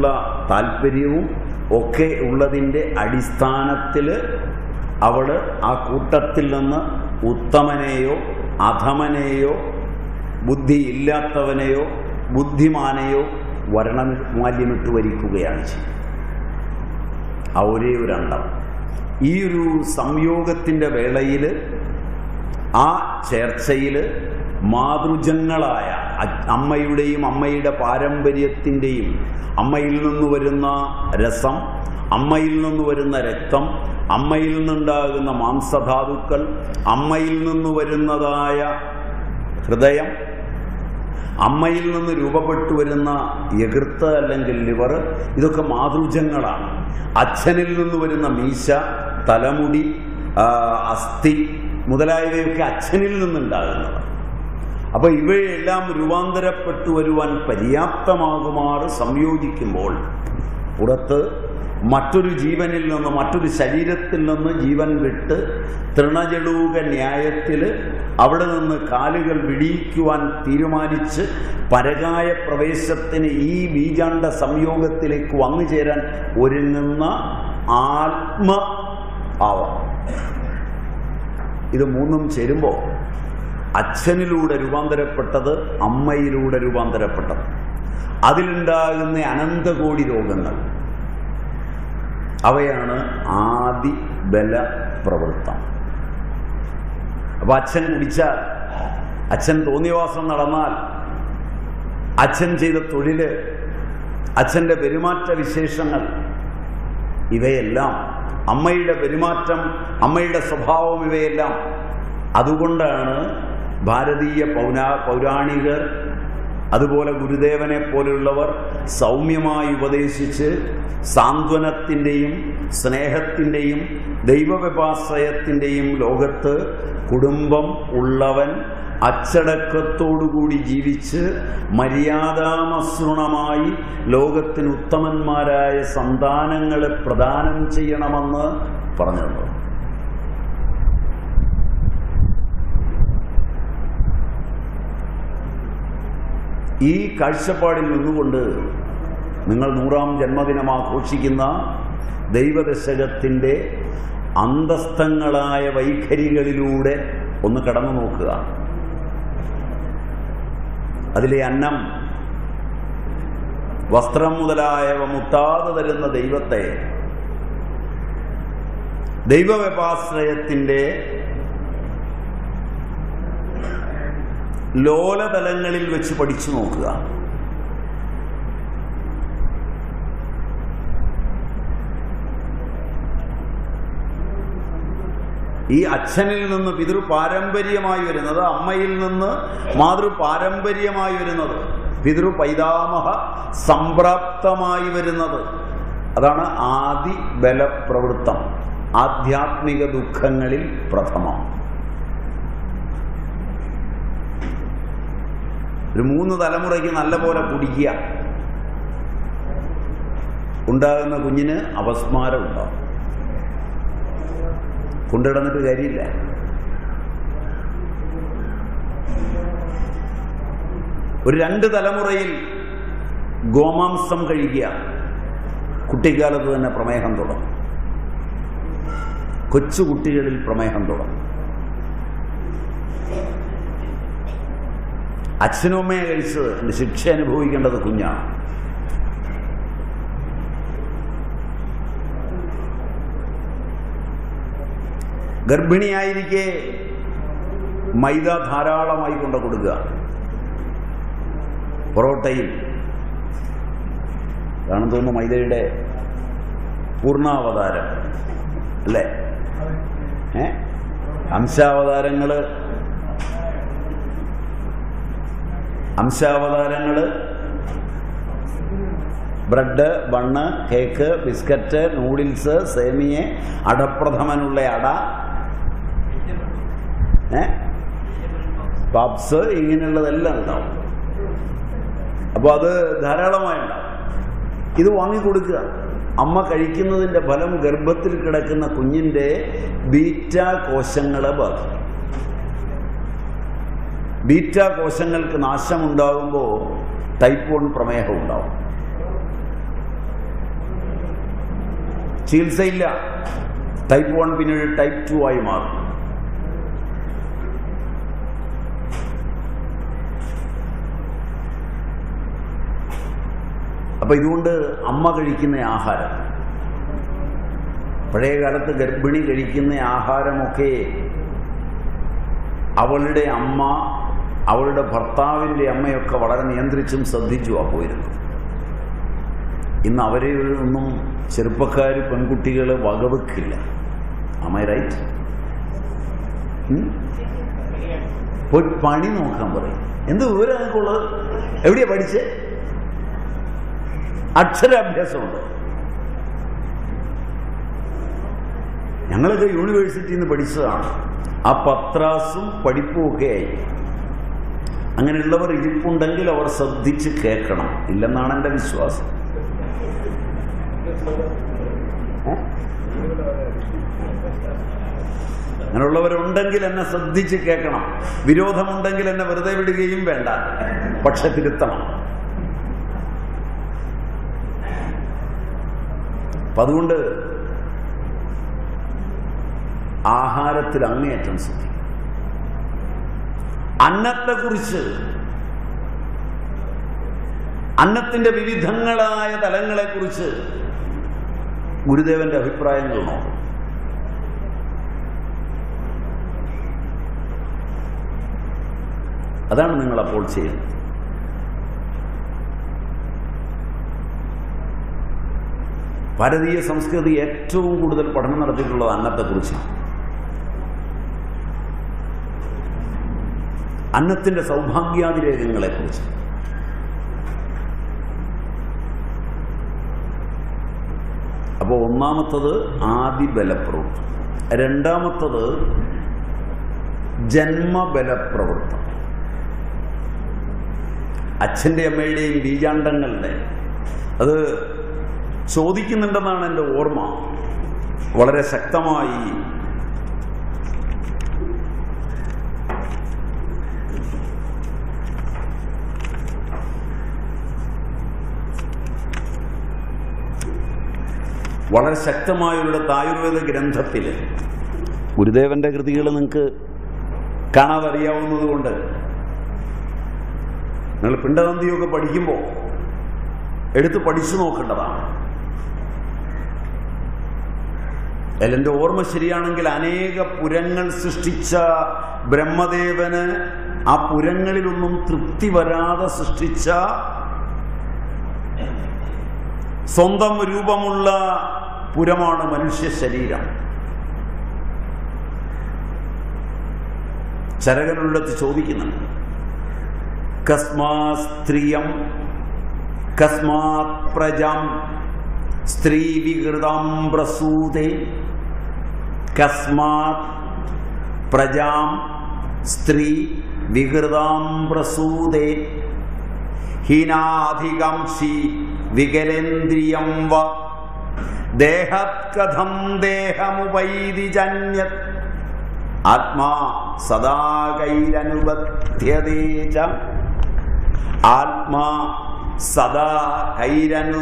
ഉള്ള താല്പര്യവും ഒക്കെ ഉള്ളതിന്റെ അടിസ്ഥാനത്തിൽ അവൾ ആ കൂട്ടത്തിൽ നിന്ന് ഉത്തമനെയോ അധമനെയോ ബുദ്ധിയില്ലാത്തവനെയോ ബുദ്ധിമാനെയോ വർണമാല്യമിട്ട് വരിക്കുകയാണ് ചെയ്യുന്നത്. ആ ഒരേ ഒരു അണ്ടം ഈ ഒരു സംയോഗത്തിന്റെ വേളയിൽ ആ ചേർച്ചയിൽ മാതൃജങ്ങളായ അമ്മയുടെയും അമ്മയുടെ പാരമ്പര്യത്തിന്റെയും അമ്മയിൽ നിന്ന് വരുന്ന രസം അമ്മയിൽ നിന്ന് വരുന്ന രക്തം അമ്മയിൽ നിന്നുണ്ടാകുന്ന മാംസധാതുക്കൾ അമ്മയിൽ നിന്ന് വരുന്നതായ ഹൃദയം അമ്മയിൽ നിന്ന് രൂപപ്പെട്ടു വരുന്ന എകൃത്ത് അല്ലെങ്കിൽ ലിവർ ഇതൊക്കെ മാതൃജങ്ങളാണ്. അച്ഛനിൽ നിന്ന് വരുന്ന മീശ തലമുടി അസ്ഥി മുതലായവയൊക്കെ അച്ഛനിൽ നിന്നുണ്ടാകുന്നതാണ് അപ്പൊ ഇവയെല്ലാം രൂപാന്തരപ്പെട്ടു വരുവാൻ പര്യാപ്തമാകുമാറ് സംയോജിക്കുമ്പോൾ പുറത്ത് മറ്റൊരു ജീവനിൽ നിന്ന് മറ്റൊരു ശരീരത്തിൽ നിന്ന് ജീവൻ വിട്ട് തൃണജടൂക ന്യായത്തിൽ അവിടെ നിന്ന് കാലുകൾ വിടിയിക്കുവാൻ തീരുമാനിച്ച് പരകായ പ്രവേശത്തിന് ഈ ബീജാണ്ട സംയോഗത്തിലേക്ക് വന്നു ചേരാൻ ഒരുങ്ങുന്ന ആത്മഭാവം ഇത് മൂന്നും ചേരുമ്പോൾ അച്ഛനിലൂടെ രൂപാന്തരപ്പെട്ടത് അമ്മയിലൂടെ രൂപാന്തരപ്പെട്ടത്. അതിലുണ്ടാകുന്ന അനന്തകോടി രോഗങ്ങൾ. അവയാണ് ആദി ബല പ്രവൃത്തം. അപ്പൊ അച്ഛൻ കുടിച്ചാൽ അച്ഛൻ തോന്നിവാസം നടന്നാൽ അച്ഛൻ ചെയ്ത തൊഴിൽ അച്ഛന്റെ പെരുമാറ്റ വിശേഷങ്ങൾ ഇവയെല്ലാം അമ്മയുടെ പെരുമാറ്റം അമ്മയുടെ സ്വഭാവം ഇവയെല്ലാം അതുകൊണ്ടാണ് ഭാരതീയ പൗരാ പൗരാണികർ അതുപോലെ ഗുരുദേവനെ പോലെയുള്ളവർ സൗമ്യമായി ഉപദേശിച്ച് സാന്ത്വനത്തിന്റെയും സ്നേഹത്തിന്റെയും ദൈവവ്യപാശ്രയത്തിന്റെയും ലോകത്ത് കുടുംബം ഉള്ളവൻ അച്ചടക്കത്തോടുകൂടി ജീവിച്ച് മര്യാദാമസൃണമായി ലോകത്തിന് ഉത്തമന്മാരായ സന്താനങ്ങളെ പ്രദാനം ചെയ്യണമെന്ന് പറഞ്ഞിട്ടുണ്ട് ഈ കാഴ്ചപ്പാടിൽ നിന്നുകൊണ്ട് നിങ്ങൾ നൂറാം ജന്മദിനം ആഘോഷിക്കുന്ന ദൈവദശകത്തിന്റെ അന്തസ്ഥങ്ങളായ വൈഖരികളിലൂടെ ഒന്ന് കടന്നു നോക്കുക. അതിലെ അന്നം വസ്ത്രം മുതലായവ മുട്ടാതെ തരുന്ന ദൈവത്തെ ദൈവവ്യപാശ്രയത്തിന്റെ ലോലതലങ്ങളിൽ വെച്ച് പഠിച്ചു നോക്കുക. ഈ അച്ഛനിൽ നിന്ന് പിതൃ പാരമ്പര്യമായി വരുന്നത് അമ്മയിൽ നിന്ന് മാതൃ പാരമ്പര്യമായി വരുന്നത് പിതൃ പൈതാമഹ സംപ്രാപ്തമായി വരുന്നത്. അതാണ് ആദി ബലപ്രവൃത്തം ആധ്യാത്മിക ദുഃഖങ്ങളിൽ പ്രഥമം. ഒരു മൂന്ന് തലമുറയ്ക്ക് നല്ല പോലെ കുടിക്കുക. ഉണ്ടാകുന്ന കുഞ്ഞിന് അപസ്മാരം ഉണ്ടാവും. കൊണ്ടിടന്നിട്ട് കാര്യമില്ല. ഒരു രണ്ട് തലമുറയിൽ ഗോമാംസം കഴിക്കുക. കുട്ടിക്കാലത്ത് തന്നെ പ്രമേഹം തുടങ്ങും. കൊച്ചുകുട്ടികളിൽ പ്രമേഹം തുടങ്ങും. അച്ഛനും അമ്മയെ കഴിച്ചത് എന്റെ ശിക്ഷ അനുഭവിക്കേണ്ടത് കുഞ്ഞാണ്. ഗർഭിണിയായിരിക്കെ മൈദ ധാരാളമായി കൊണ്ട കൊടുക്കുക. പൊറോട്ടയിൽ. കാണും തോന്നുന്നു മൈദയുടെ പൂർണാവതാരം. അല്ലേ? ഏ? അംശാവതാരങ്ങൾ അംശാവതാരങ്ങൾ? Bread bun cake biscuit noodles സേമിയ അടപ്രഥമനുള്ള അട. ഏ? പബ്സ് ഇങ്ങനെയുള്ളതെല്ലാം ഉണ്ടാവും. അപ്പോൾ അത് ധാരാളമായി ഉണ്ടാവും ഇത് വാങ്ങിക്കൊടുക്കുക. അമ്മ കഴിക്കുന്നതിന്റെ ഫലം ഗർഭത്തിൽ കിടക്കുന്ന കുഞ്ഞിന്റെ ബീറ്റ കോശങ്ങളെ ബാധിക്കും. ബീറ്റ കോശങ്ങൾക്ക് നാശമുണ്ടാകുമ്പോൾ ടൈപ്പ് വൺ പ്രമേഹം ഉണ്ടാവും ചികിത്സയില്ല. ടൈപ്പ് വൺ പിന്നീട് ടൈപ്പ് ടു ആയി മാറും. അപ്പൊ ഇതുകൊണ്ട് അമ്മ കഴിക്കുന്ന ആഹാരം പഴയ കാലത്ത് ഗർഭിണി കഴിക്കുന്ന ആഹാരമൊക്കെ അവളുടെ അമ്മ അവളുടെ ഭർത്താവിന്റെ അമ്മയൊക്കെ വളരെ നിയന്ത്രിച്ചും ശ്രദ്ധിച്ചുമാണ് പോയിരുന്നത്. ഇന്ന് അവരെ ഒന്നും ചെറുപ്പക്കാർ പെൺകുട്ടികൾ വകവെക്കില്ല. അമ്മ റൈറ്റ് പോയി പണി നോക്കാൻ പറയും. എന്ത് വിവരങ്ങൾക്കുള്ളത് എവിടെയാ പഠിച്ചേ? അക്ഷരാഭ്യാസമുണ്ട്? ഞങ്ങളൊക്കെ യൂണിവേഴ്സിറ്റിയിൽ നിന്ന് പഠിച്ചതാണ്. ആ പത്രാസും പഠിപ്പും ഒക്കെയായി അങ്ങനെയുള്ളവർ ഇരിപ്പുണ്ടെങ്കിൽ അവർ ശ്രദ്ധിച്ച് കേൾക്കണം. ഇല്ലെന്നാണ് എന്റെ വിശ്വാസം? അങ്ങനെയുള്ളവരുണ്ടെങ്കിൽ എന്നെ ശ്രദ്ധിച്ച് കേൾക്കണം. വിരോധമുണ്ടെങ്കിൽ എന്നെ വെറുതെ വിടുകയും വേണ്ട. പക്ഷെ തിരുത്തണം. അതുകൊണ്ട് ആഹാരത്തിൽ അങ്ങേയറ്റം ശ്രദ്ധിക്കും അന്നത്തെക്കുറിച്ച് അന്നത്തിന്റെ വിവിധങ്ങളായ തലങ്ങളെ കുറിച്ച് ഗുരുദേവന്റെ അഭിപ്രായങ്ങൾ നോക്കും. അതാണ് നിങ്ങൾ അപ്പോൾ ചെയ്യുന്നത്. ഭാരതീയ സംസ്കൃതി ഏറ്റവും കൂടുതൽ പഠനം നടത്തിയിട്ടുള്ളത് അന്നത്തെക്കുറിച്ചാണ്. അന്നത്തിന്റെ സൗഭാഗ്യാതിരേഖങ്ങളെക്കുറിച്ച് അപ്പോൾ ഒന്നാമത്തത് ആദിബലപ്രവൃത്തം. രണ്ടാമത്തത് ജന്മബലപ്രവൃത്തം. അച്ഛന്റെ അമ്മയുടെയും ബീജാണ്ടങ്ങളുടെ അത് ചോദിക്കുന്നുണ്ടെന്നാണ് എന്റെ ഓർമ്മ. വളരെ ശക്തമായി വളരെ ശക്തമായ ഒരു ആയുർവേദ ഗ്രന്ഥത്തിൽ ഗുരുദേവന്റെ കൃതികൾ നിങ്ങൾക്ക് കാണാതെ കൊണ്ട് നിങ്ങൾ പിണ്ടതന്തിയൊക്കെ പഠിക്കുമ്പോൾ എടുത്ത് പഠിച്ചു നോക്കേണ്ടതാണ്. അതിലെന്റെ ഓർമ്മ ശരിയാണെങ്കിൽ അനേക പുരങ്ങൾ സൃഷ്ടിച്ച ബ്രഹ്മദേവന് ആ പുരങ്ങളിലൊന്നും തൃപ്തി വരാതെ സൃഷ്ടിച്ച സ്വന്തം രൂപമുള്ള പുരമാണ് മനുഷ്യ ശരീരം. ചരകനുള്ളടത്ത് ചോദിക്കുന്നുണ്ട്. കസ്മാ സ്ത്രീയം കസ്മാ പ്രജം സ്ത്രീ വികൃതം പ്രസൂതെ കസ്മാ പ്രജാം സ്ത്രീ വികൃതാം പ്രസൂതേ. ഹീനാധികംശി വികലേന്ദ്രിയം വ ദേഹത്കഥം ദേഹമുപൈതി ജന്യത് ആത്മാ സദാ കൈരനുബധ്യതേ ച. ആത്മാ സദാ കൈരനു